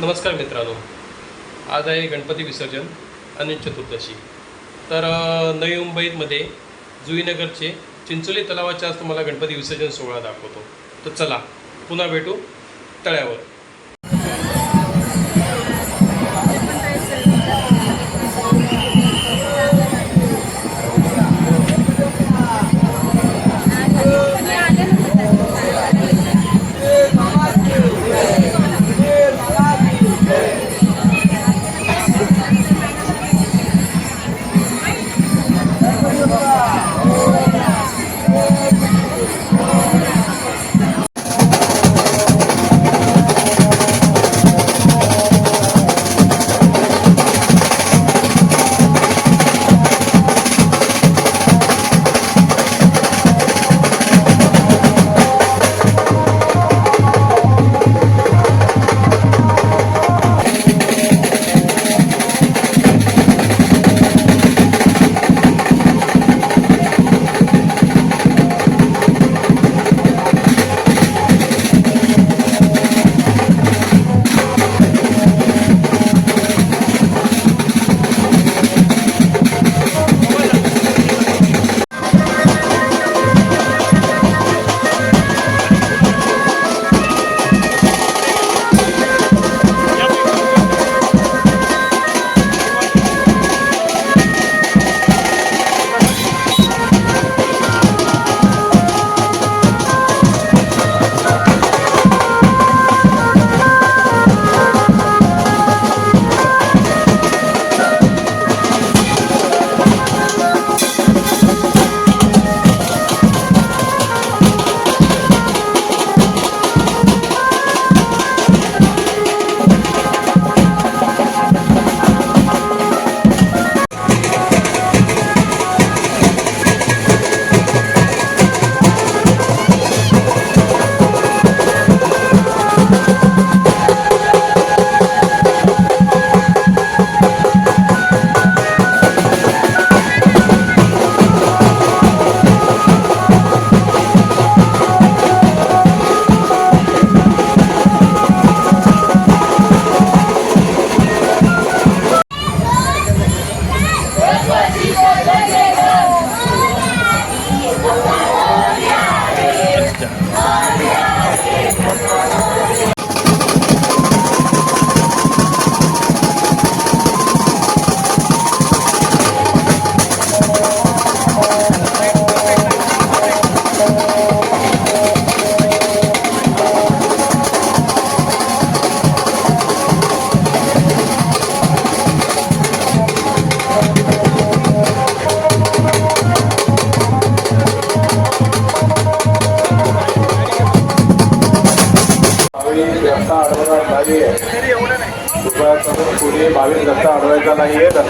नमस्कार मित्रांनो. आज आहे गणपती विसर्जन आणि चतुर्दशी. तर नवी मुंबईमध्ये जुईनगरचे चिंचोली तलावाच्या आज तुम्हाला गणपती विसर्जन सोहळा दाखवतो. तर चला पुन्हा भेटू तळ्यावर.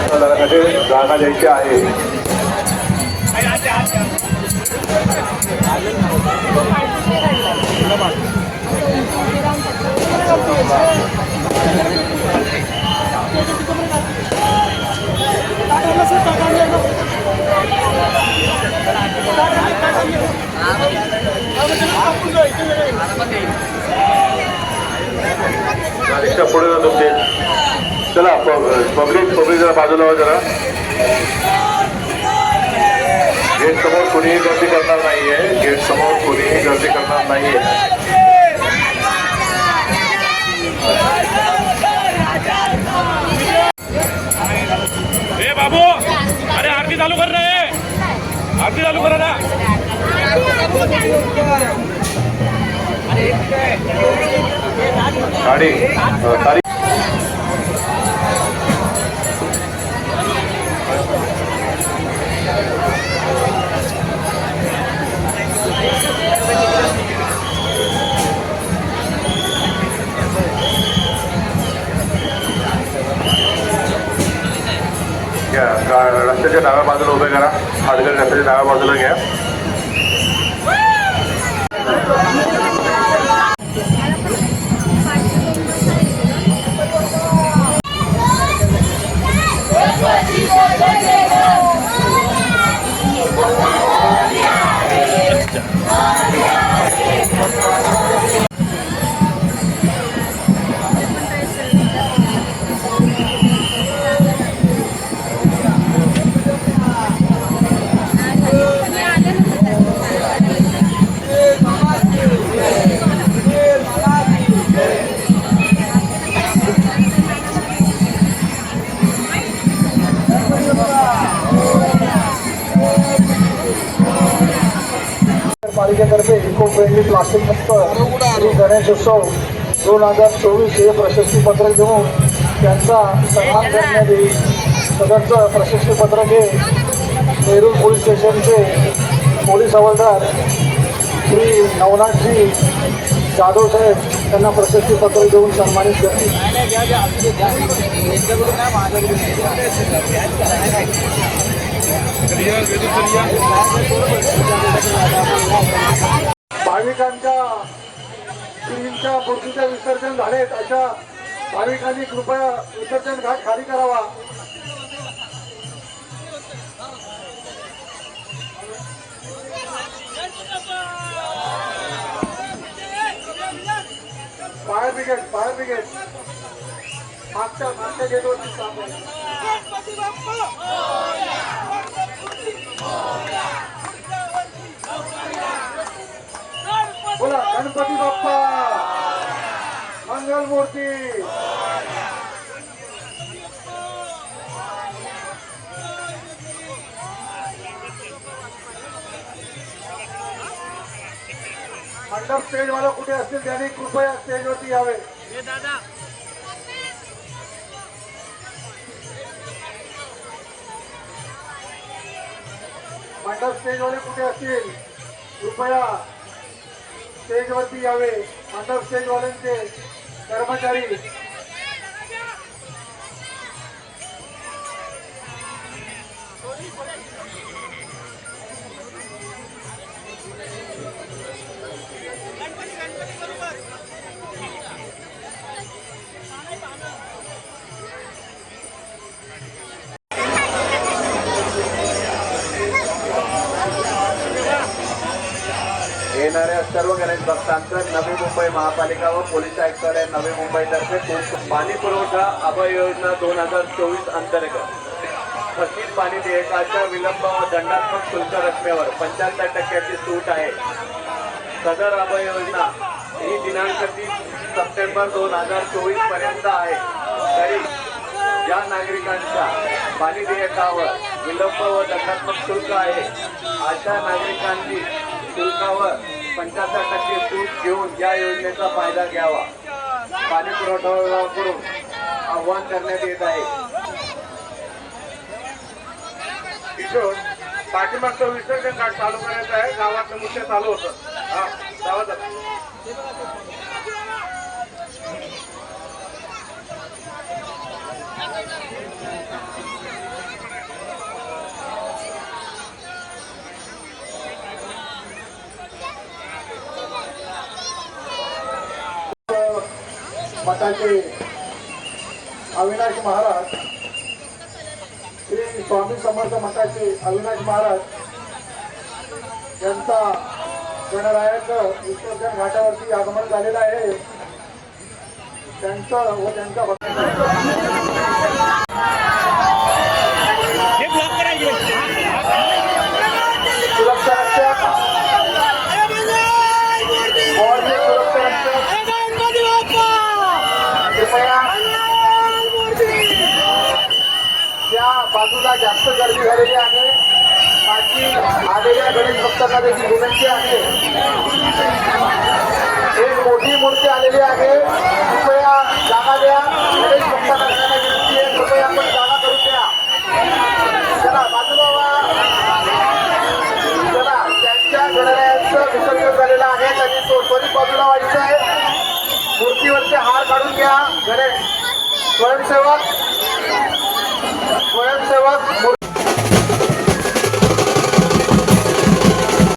नाहीये रस्ता धारकाचे जागा द्यायची आहे रिक्षा पुढे जा तुमचे चला पब्लिक पब्लिक जरा बाजूला जरा. गेट समोर कुणीही गर्दी करणार नाहीये. गेट समोर कुणीही गर्दी करणार नाहीये. बाबू! अरे आरती चालू कर रे. आरती चालू करा ना. गाडी तारीख घ्या. रस्त्याच्या डाव्या बाजूला उभे करा. हातगड रस्त्याच्या डाव्या बाजूला घ्या. त्यांनी प्लास्टिक मुक्त श्री गणेशोत्सव दोन हजार चोवीस हे प्रशस्तीपत्र देऊन त्यांचा सन्मान करण्यात येईल. सदरचं प्रशस्तीपत्र हे नेरूळ पोलीस स्टेशनचे पोलीस हवालदार श्री नवनाथजी जाधव साहेब त्यांना प्रशस्तीपत्र देऊन सन्मानित करतील. भाविकांच्या श्रींच्या मूर्तीचे विसर्जन झालेत. अशा भाविकांनी कृपया विसर्जन घाट खाली करावा. Fire brigade fire brigade. मागच्या मागच्या गेटवरती मंगल मूर्ती मंडप स्टेजवाला कुठे असतील त्यांनी कृपया स्टेजवरती यावे. मंडप स्टेजवाले कुठे असतील? कृपया स्टेजवरती यावे. मंडप स्टेजवाल्यांचे कर्मचारी. येणाऱ्या सर्व गणेश भक्तांचं नवी मुंबई महापालिका व पोलीस आयुक्तालय नवी मुंबईतर्फे पाणी पुरवठा अभय योजना दोन हजार चोवीस अंतर्गत. थकीत पाणी देयकाच्या विलंब व दंडात्मक शुल्क रकमेवर पंच्याहत्तर टक्क्याची सूट आहे. सदर अभय योजना ही दिनांक तीस सप्टेंबर दोन हजार चोवीसपर्यंत आहे. तरी ज्या नागरिकांच्या पाणी देयकावर विलंब व दंडात्मक शुल्क आहे. अशा नागरिकांनी शुल्कावर पंच्याहत्तर टक्के सूट घेऊन या योजनेचा फायदा घ्यावा. पाणी पुरवठा आव्हान करण्यात येत आहे. किशोर पाठीमागचं विसर्जन चालू करायचं आहे. गावातलं मुख्य चालू होतं. हा गावात मठाचे अविनाश महाराज श्री स्वामी समर्थ मठाचे अविनाश महाराज यांचा गणरायाचं विसर्जन घाटावरती आगमन झालेलं आहे. त्यांचं व त्यांच्या बाजूला जास्त गर्दी झालेली आहे. बाकी आलेल्या गणेश भक्तांना देखील विनंती आहे. एक मोठी मूर्ती आलेली आहे. कृपया जागा द्या. गणेश भक्तांना त्यांना विनंती आहे. कृपया आपण जागा करून द्या चला बाजूला व्हा. चला त्यांच्या गणरायाचं विसर्जन झालेलं आहे. त्यांनी तो त्वरित बाजूला व्हायचं आहे. मूर्तीवरचे हार काढून घ्या. गणेश स्वयंसेवक. स्वयंसेवक